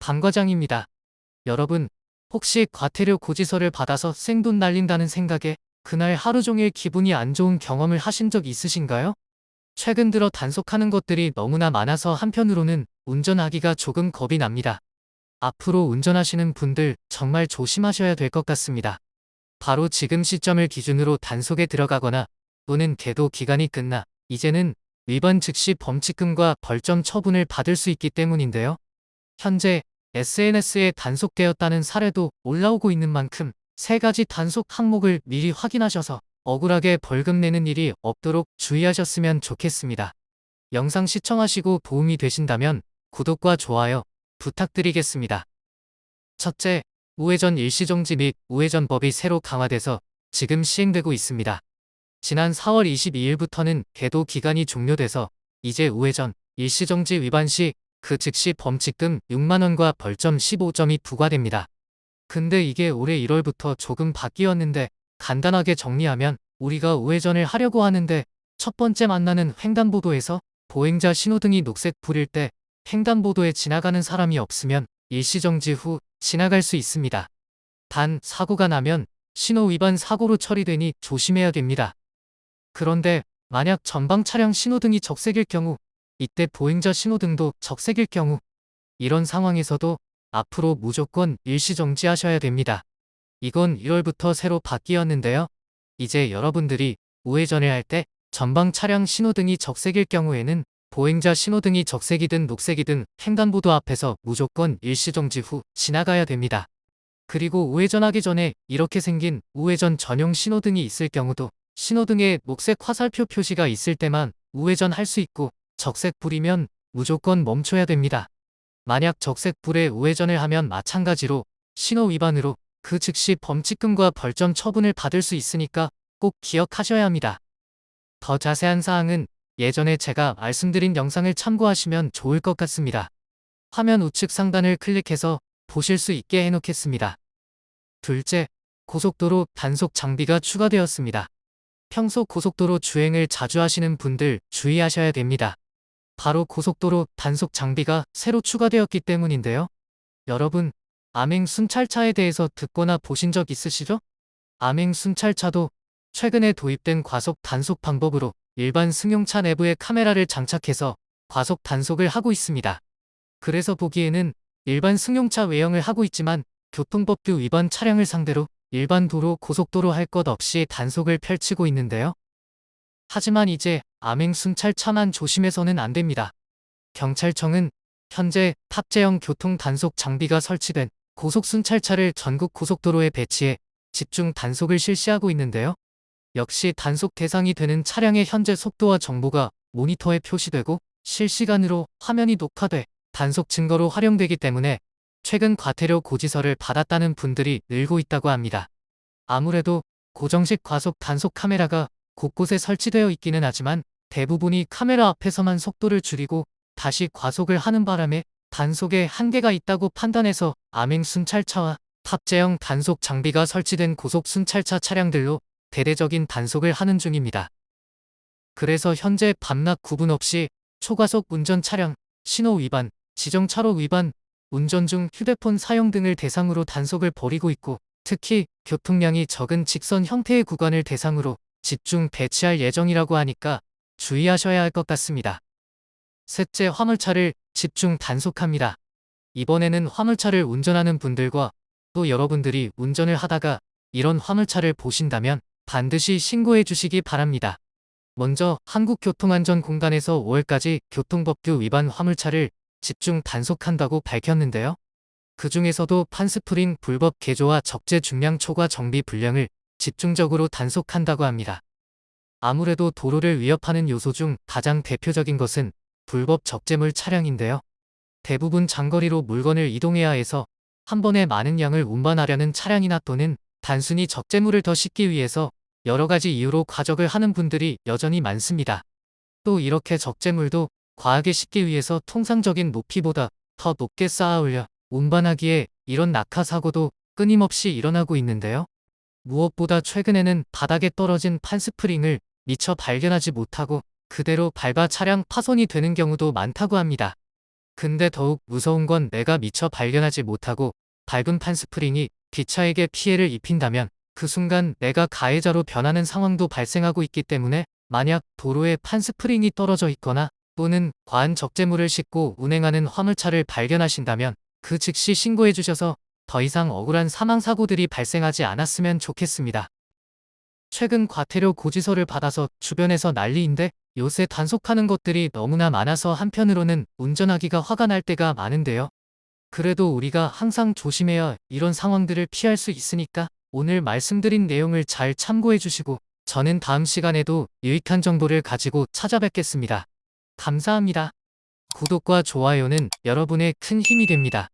방 과장입니다. 여러분, 혹시 과태료 고지서를 받아서 생돈 날린다는 생각에 그날 하루 종일 기분이 안 좋은 경험을 하신 적 있으신가요? 최근 들어 단속하는 것들이 너무나 많아서 한편으로는 운전하기가 조금 겁이 납니다. 앞으로 운전하시는 분들 정말 조심하셔야 될 것 같습니다. 바로 지금 시점을 기준으로 단속에 들어가거나 또는 계도 기간이 끝나 이제는 위반 즉시 범칙금과 벌점 처분을 받을 수 있기 때문인데요. 현재 SNS에 단속되었다는 사례도 올라오고 있는 만큼 세 가지 단속 항목을 미리 확인하셔서 억울하게 벌금 내는 일이 없도록 주의하셨으면 좋겠습니다. 영상 시청하시고 도움이 되신다면 구독과 좋아요 부탁드리겠습니다. 첫째, 우회전 일시정지 및 우회전법이 새로 강화돼서 지금 시행되고 있습니다. 지난 4월 22일부터는 계도 기간이 종료돼서 이제 우회전 일시정지 위반 시 그 즉시 범칙금 6만원과 벌점 15점이 부과됩니다. 근데 이게 올해 1월부터 조금 바뀌었는데 간단하게 정리하면 우리가 우회전을 하려고 하는데 첫 번째 만나는 횡단보도에서 보행자 신호등이 녹색 불일 때 횡단보도에 지나가는 사람이 없으면 일시정지 후 지나갈 수 있습니다. 단 사고가 나면 신호 위반 사고로 처리되니 조심해야 됩니다. 그런데 만약 전방 차량 신호등이 적색일 경우 이때 보행자 신호등도 적색일 경우 이런 상황에서도 앞으로 무조건 일시정지하셔야 됩니다. 이건 1월부터 새로 바뀌었는데요. 이제 여러분들이 우회전을 할 때 전방 차량 신호등이 적색일 경우에는 보행자 신호등이 적색이든 녹색이든 횡단보도 앞에서 무조건 일시정지 후 지나가야 됩니다. 그리고 우회전하기 전에 이렇게 생긴 우회전 전용 신호등이 있을 경우도 신호등에 녹색 화살표 표시가 있을 때만 우회전할 수 있고 적색 불이면 무조건 멈춰야 됩니다. 만약 적색 불에 우회전을 하면 마찬가지로 신호 위반으로 그 즉시 범칙금과 벌점 처분을 받을 수 있으니까 꼭 기억하셔야 합니다. 더 자세한 사항은 예전에 제가 말씀드린 영상을 참고하시면 좋을 것 같습니다. 화면 우측 상단을 클릭해서 보실 수 있게 해놓겠습니다. 둘째, 고속도로 단속 장비가 추가되었습니다. 평소 고속도로 주행을 자주 하시는 분들 주의하셔야 됩니다. 바로 고속도로 단속 장비가 새로 추가되었기 때문인데요. 여러분, 암행 순찰차에 대해서 듣거나 보신 적 있으시죠? 암행 순찰차도 최근에 도입된 과속 단속 방법으로 일반 승용차 내부에 카메라를 장착해서 과속 단속을 하고 있습니다. 그래서 보기에는 일반 승용차 외형을 하고 있지만 교통법규 위반 차량을 상대로 일반 도로 고속도로 할 것 없이 단속을 펼치고 있는데요. 하지만 이제 암행 순찰 차만 조심해서는 안 됩니다. 경찰청은 현재 탑재형 교통 단속 장비가 설치된 고속 순찰차를 전국 고속도로에 배치해 집중 단속을 실시하고 있는데요. 역시 단속 대상이 되는 차량의 현재 속도와 정보가 모니터에 표시되고 실시간으로 화면이 녹화돼 단속 증거로 활용되기 때문에 최근 과태료 고지서를 받았다는 분들이 늘고 있다고 합니다. 아무래도 고정식 과속 단속 카메라가 곳곳에 설치되어 있기는 하지만 대부분이 카메라 앞에서만 속도를 줄이고 다시 과속을 하는 바람에 단속에 한계가 있다고 판단해서 암행 순찰차와 탑재형 단속 장비가 설치된 고속 순찰차 차량들로 대대적인 단속을 하는 중입니다. 그래서 현재 밤낮 구분 없이 초과속 운전 차량, 신호 위반, 지정차로 위반, 운전 중 휴대폰 사용 등을 대상으로 단속을 벌이고 있고 특히 교통량이 적은 직선 형태의 구간을 대상으로 집중 배치할 예정이라고 하니까 주의하셔야 할 것 같습니다. 셋째 화물차를 집중 단속합니다. 이번에는 화물차를 운전하는 분들과 또 여러분들이 운전을 하다가 이런 화물차를 보신다면 반드시 신고해 주시기 바랍니다. 먼저 한국교통안전공단에서 5월까지 교통법규 위반 화물차를 집중 단속한다고 밝혔는데요. 그 중에서도 판스프링 불법 개조와 적재 중량 초과 정비 불량을 집중적으로 단속한다고 합니다. 아무래도 도로를 위협하는 요소 중 가장 대표적인 것은 불법 적재물 차량인데요. 대부분 장거리로 물건을 이동해야 해서 한 번에 많은 양을 운반하려는 차량이나 또는 단순히 적재물을 더 싣기 위해서 여러 가지 이유로 과적을 하는 분들이 여전히 많습니다. 또 이렇게 적재물도 과하게 싣기 위해서 통상적인 높이보다 더 높게 쌓아 올려 운반하기에 이런 낙하 사고도 끊임없이 일어나고 있는데요. 무엇보다 최근에는 바닥에 떨어진 판스프링을 미처 발견하지 못하고 그대로 밟아 차량 파손이 되는 경우도 많다고 합니다. 근데 더욱 무서운 건 내가 미처 발견하지 못하고 밟은 판스프링이 기차에게 피해를 입힌다면 그 순간 내가 가해자로 변하는 상황도 발생하고 있기 때문에 만약 도로에 판스프링이 떨어져 있거나 또는 과한 적재물을 싣고 운행하는 화물차를 발견하신다면 그 즉시 신고해 주셔서 더 이상 억울한 사망사고들이 발생하지 않았으면 좋겠습니다. 최근 과태료 고지서를 받아서 주변에서 난리인데 요새 단속하는 것들이 너무나 많아서 한편으로는 운전하기가 화가 날 때가 많은데요. 그래도 우리가 항상 조심해야 이런 상황들을 피할 수 있으니까 오늘 말씀드린 내용을 잘 참고해 주시고 저는 다음 시간에도 유익한 정보를 가지고 찾아뵙겠습니다. 감사합니다. 구독과 좋아요는 여러분의 큰 힘이 됩니다.